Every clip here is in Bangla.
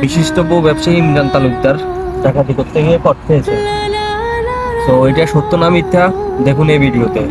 বিশিষ্ট বউ ব্যবসায়ী ইমরান তালুকদার ডাকাতি করতে গিয়ে কট খেয়েছে তো এটা সত্য না মিথ্যা? দেখুন এই ভিডিওতে।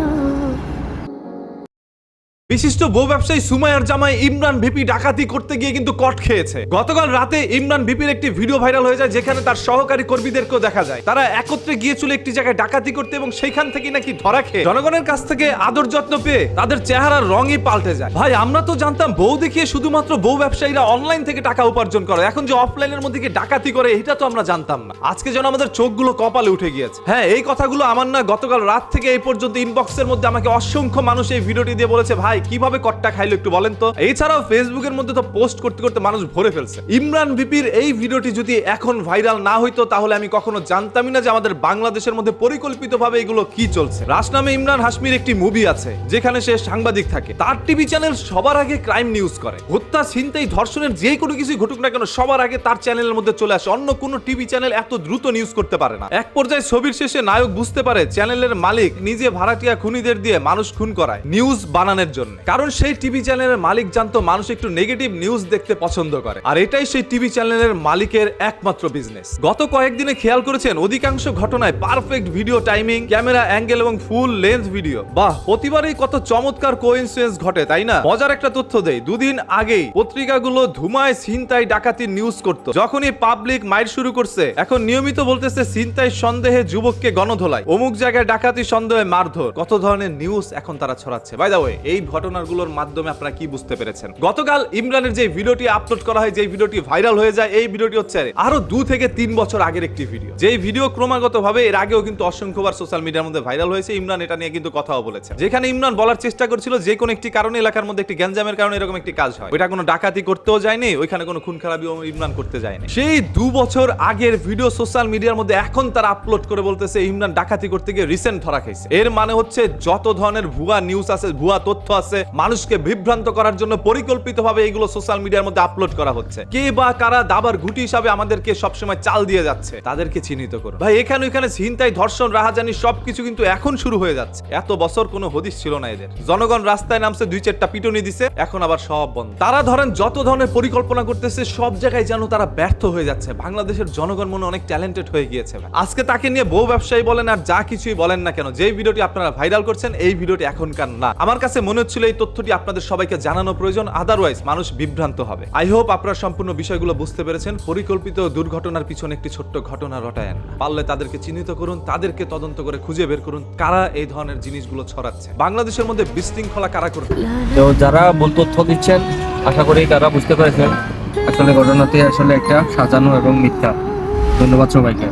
বিশিষ্ট বউ ব্যবসায়ী সুমাইয়ার জামাই ইমরান ভিপি ডাকাতি করতে গিয়ে কিন্তু কট খেয়েছে। গতকাল রাতে ইমরান ভিপির একটি ভিডিও ভাইরাল হয়ে যায়, যেখানে তার সহকারী কর্মীদেরকেও দেখা যায়। তারা একত্রে গিয়েছিল একটি জায়গায় ডাকাতি করতে এবং সেইখান থেকে নাকি ধরা খেয়ে জনগণের কাছ থেকে আদর যত্ন পেয়ে তাদের চেহারার রঙই পাল্টে যায়। ভাই, আমরা তো জানতাম বউ দেখিয়ে শুধুমাত্র বউ ব্যবসায়ীরা অনলাইন থেকে টাকা উপার্জন করে। এখন যে অফলাইনের মধ্যে গিয়ে ডাকাতি করে, এটা তো আমরা জানতাম না। আজকে যেন আমাদের চোখগুলো কপালে উঠে গিয়েছে। হ্যাঁ এই কথাগুলো আমার না গতকাল রাত থেকে এই পর্যন্ত ইনবক্সের মধ্যে আমাকে অসংখ্য মানুষ এই ভিডিওটি দিয়ে বলেছে, ভাই কীভাবে কট্টা খাইলো একটু বলেন তো। এছাড়াও ফেসবুকের মধ্যে তো পোস্ট করতে করতে মানুষ ভরে ফেলছে। ইমরান ভিপির এই ভিডিওটি যদি এখন ভাইরাল না হইতো, তাহলে আমি কখনো জানতামই না যে আমাদের বাংলাদেশের মধ্যে পরিকল্পিতভাবে এগুলো কি চলছে। রাস নামে ইমরান হাসমির একটি মুভি আছে, যেখানে সে সাংবাদিক থাকে। তার টিভি চ্যানেল সবার আগে ক্রাইম নিউজ করে। হত্যা, ছিনতাই, ধর্ষণের যে কোনো কিছু ঘটুক না কেন, সবার আগে তার চ্যানেলের মধ্যে চলে আসে। অন্য কোনো টিভি চ্যানেল এত দ্রুত নিউজ করতে পারে না। এক পর্যায়ে ছবির শেষে নায়ক বুঝতে পারে চ্যানেলের মালিক নিজে ভাড়াটিয়া খুনিদের দিয়ে মানুষ খুন করায়। নিউজ বানানোর জন্য। কারণ সেই টিভি চ্যানেলের মালিক জানতো মানুষ একটু নেগেটিভ নিউজ দেখতে পছন্দ করে। আর এটাই সেই টিভি চ্যানেলের মালিকের একমাত্র বিজনেস গত কয়েকদিনে খেয়াল করেছেন, অধিকাংশ ঘটনায় perfect video timing camera angle এবং ফুল লেন্থ ভিডিও বাহ, প্রতিবারই কত চমৎকার কোইন্সিডেন্স ঘটে, তাই না? মজার একটা তথ্য দেই, দুদিন আগেই পত্রিকাগুলো ধুমায় ছিনতাই ডাকাতির নিউজ করতো। যখনই পাবলিক মাইর শুরু করছে, এখন নিয়মিত বলতেছে ছিনতাই সন্দেহে যুবককে গণধোলাই। অমুক জায়গায় ডাকাতি সন্দেহে মারধর। কত ধরনের নিউজ এখন তারা ছড়াচ্ছে। বাই দা ওয়ে এই ঘটনাগুলোর মাধ্যমে আপনারা কি বুঝতে পেরেছেন? গতকাল ইমরানের যে ভিডিওটি আপলোড করা হয় যে ভিডিওটি ভাইরাল হয়ে যায়, এই ভিডিওটি হচ্ছে আরও দু থেকে তিন বছর আগের একটি ভিডিও। যেই ভিডিও ক্রমাগত ভাবে এর আগেও কিন্তু অসংখ্যবার সোশ্যাল মিডিয়ার মধ্যে ভাইরাল হয়েছে। ইমরান এটা নিয়ে কিন্তু কথাও বলেছে যেখানে ইমরান বলার চেষ্টা করছিল যে কোনো একটি কারণে, এলাকার মধ্যে একটি গ্যাঞ্জামের কারণে এরকম একটি কাজ হয়। ওইটা কোনো ডাকাতি করতেও যায়নি, ওইখানে কোনো খুন খারাপিও ইমরান করতে যায়নি। সেই দু বছর আগের ভিডিও সোশ্যাল মিডিয়ার মধ্যে এখন তারা আপলোড করে বলতেছে, ইমরান ডাকাতি করতে গিয়ে রিসেন্ট ধরা খাইছে। এর মানে হচ্ছে যত ধরনের ভুয়া নিউজ আছে, ভুয়া তথ্য আছে মানুষকে বিভ্রান্ত করার জন্য পরিকল্পিতভাবে এইগুলো সোশ্যাল মিডিয়ার মধ্যে আপলোড করা হচ্ছে। কে বা কারা দাবার ঘুটি হিসাবে আমাদেরকে সবসময় চাল দিয়ে যাচ্ছে, তাদেরকে চিহ্নিত করো। ভাই, এখানে ওখানে ছিনতাই, ধর্ষণ, রাহাজানি সবকিছু কিন্তু এখন শুরু হয়ে যাচ্ছে। এত বছর কোনো হদিস ছিল না এদের। জনগণ রাস্তায় নামছে, দুই চারটা পিটুনি দিছে, এখন আবার সব বন্ধ। তারা ধরেন যত ধরনের পরিকল্পনা করতেছে, সব জায়গায় যেন তারা ব্যর্থ হয়ে যাচ্ছে। বাংলাদেশের জনগণ মনে অনেক ট্যালেন্টেড হয়ে গিয়েছে আজকে তাকে নিয়ে বউ ব্যবসায়ী বলেন আর যা কিছুই বলেন না কেন যে ভিডিওটি আপনারা ভাইরাল করছেন, এই ভিডিওটি এখনকার না। আমার কাছে মনে হচ্ছিল এই তথ্যটি আপনাদের সবাইকে জানানো প্রয়োজন আদারওয়াইজ মানুষ বিভ্রান্ত হবে। আই হোপ আপনারা সম্পূর্ণ বিষয়গুলো বুঝতে পেরেছেন। পরিকল্পিত দুর্ঘটনার পিছনে একটি ছোট্ট ঘটনা রটায়েন না পারলে তাদেরকে চিহ্নিত করুন, তাদেরকে তদন্ত করে খুঁজে বের করুন কারা এই ধরনের জিনিসগুলো ছড়াচ্ছে। বাংলাদেশের মধ্যে বিশৃঙ্খলা কারা করবে? তো যারা ভুল তথ্য দিচ্ছেন, আশা করি তারা বুঝতে পেরেছেন। আসলে ঘটনাটি আসলে একটা সাজানো এবং মিথ্যা। ধন্যবাদ সবাইকে।